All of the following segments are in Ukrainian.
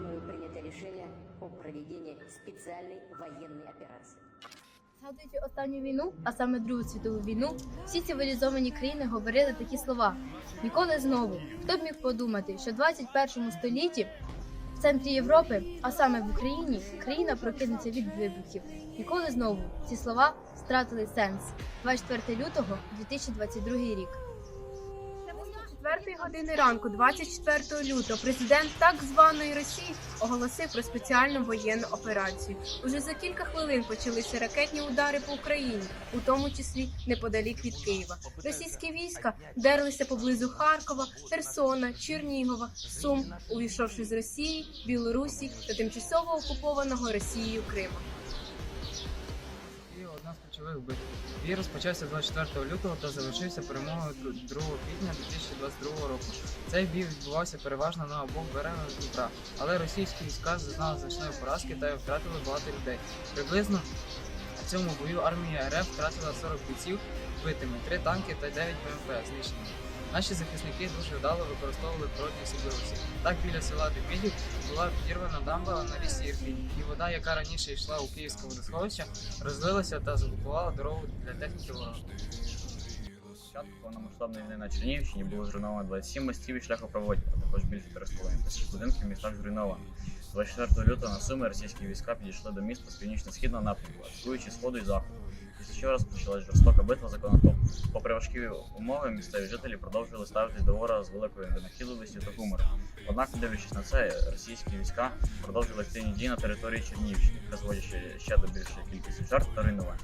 мною принято решение о проведении специальной военной операции. Згадуючи останню війну, а саме Другу світову війну, всі цивілізовані країни говорили такі слова: ніколи знову. Хто б міг подумати, що в 21 столітті в центрі Європи, а саме в Україні, країна прокинеться від вибухів. Ніколи знову ці слова втратили сенс. 24 лютого 2022 рік. Четвертої години ранку, 24 лютого, президент так званої Росії оголосив про спеціальну воєнну операцію. Уже за кілька хвилин почалися ракетні удари по Україні, у тому числі неподалік від Києва. Російські війська дерлися поблизу Харкова, Херсона, Чернігова, Сум, увійшовши з Росії, Білорусі та тимчасово окупованого Росією Криму. З ключових битв. Бій розпочався 24 лютого та завершився перемогою 2 квітня 2022 року. Цей бій відбувався переважно на обох берегах Дніпра, але російські війська зазнали значної поразки та втратили багато людей. Приблизно в цьому бою армія РФ втратила 40 бійців вбитими, 3 танки та 9 БМП знищеними. Наші захисники дуже вдало використовували природні сибірусі. Так біля села Демидів була підірвана дамба на річці Ірпінь, і вода, яка раніше йшла у Київське водосховище, розлилася та заблокувала дорогу для техніки ворога. початку повномасштабної війни на Чернігівщині було зруйновано 27 мостів і шляхопроводів, а також більше 3,5 тисяч будинків в містах зруйновано. 24 лютого на Суми російські війська підійшли до міста з північно-східного напрямку, атакуючи сходу і заходу. Після чого розпочалась жорстока битва за конотоп. Попри важкі умови, місцеві жителі продовжували ставитись до ворога з великою винахідливістю та гумором. Однак, дивлячись на це, російські війська продовжили активні дії на території Чернігівщини, призводячи ще до більшої кількості жертв та руйнувань.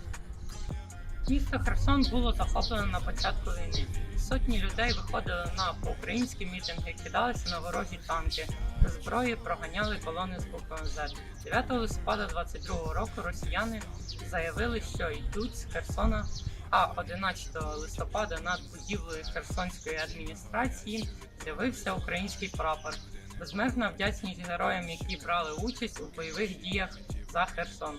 Місто Херсон було захоплено на початку війни. Сотні людей виходили на проукраїнські мітинги, кидалися на ворожі танки, зброї проганяли колони з буквами Z. 9 листопада 22 року росіяни заявили, що йдуть з Херсона. А 11 листопада над будівлею Херсонської адміністрації з'явився український прапор. Безмежна вдячність героям, які брали участь у бойових діях за Херсон.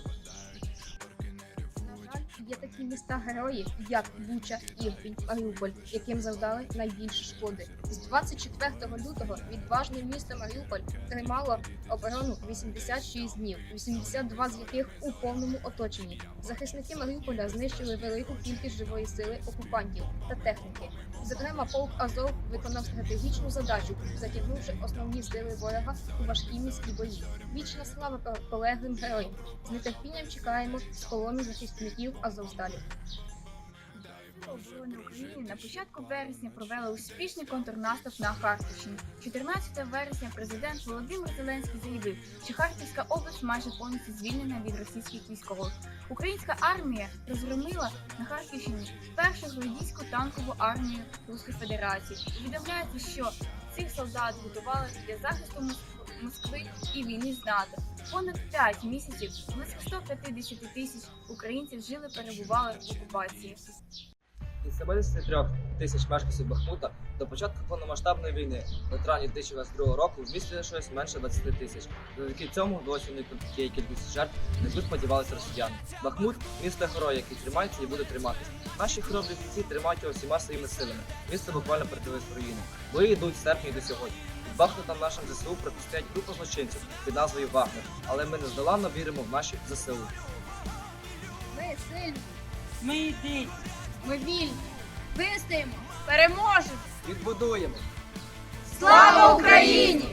Є такі міста героїв, як Буча, Ірпінь, Маріуполь, яким завдали найбільше шкоди. З 24 лютого відважне місто Маріуполь тримало оборону 86 днів, 82 з яких у повному оточенні. Захисники Маріуполя знищили велику кількість живої сили окупантів та техніки. Зокрема, полк Азов виконав стратегічну задачу, затягнувши основні сили ворога у важкі міські бої. Вічна слава полеглим героям. З нетерпінням чекаємо з колони захисників Азовсталі. Оборони України на початку вересня провели успішний контрнаступ на Харківщині. 14 вересня президент Володимир Зеленський заявив, що Харківська область майже повністю звільнена від російських військових. Українська армія розгромила на Харківщині першу гвардійську танкову армію Руської Федерації. Повідомляється, що цих солдат готували для захисту Москви і війни з НАТО. Понад 5 місяців близько 150 тисяч українців жили перебували в окупації. Із 73 тисяч мешканців Бахмута до початку повномасштабної війни в травні 2022 року в місті лишилось менше 20 тисяч. Завдяки цьому досі не такої кількості жертв не тут сподівалися росіяни. Бахмут місто герой, який тримається і буде триматись. Наші хоробрі бійці тримають його всіма своїми силами. Місто буквально перетворилось в руїни. Бої йдуть з серпня до сьогодні. Під Бахмутом нашим ЗСУ протистоять група злочинців під назвою Вагнер, але ми нездоланно віримо в наші ЗСУ. Ми сильні, Ми йдіть! Ми вільні, вистоїмо, переможемо! Відбудуємо! Слава Україні!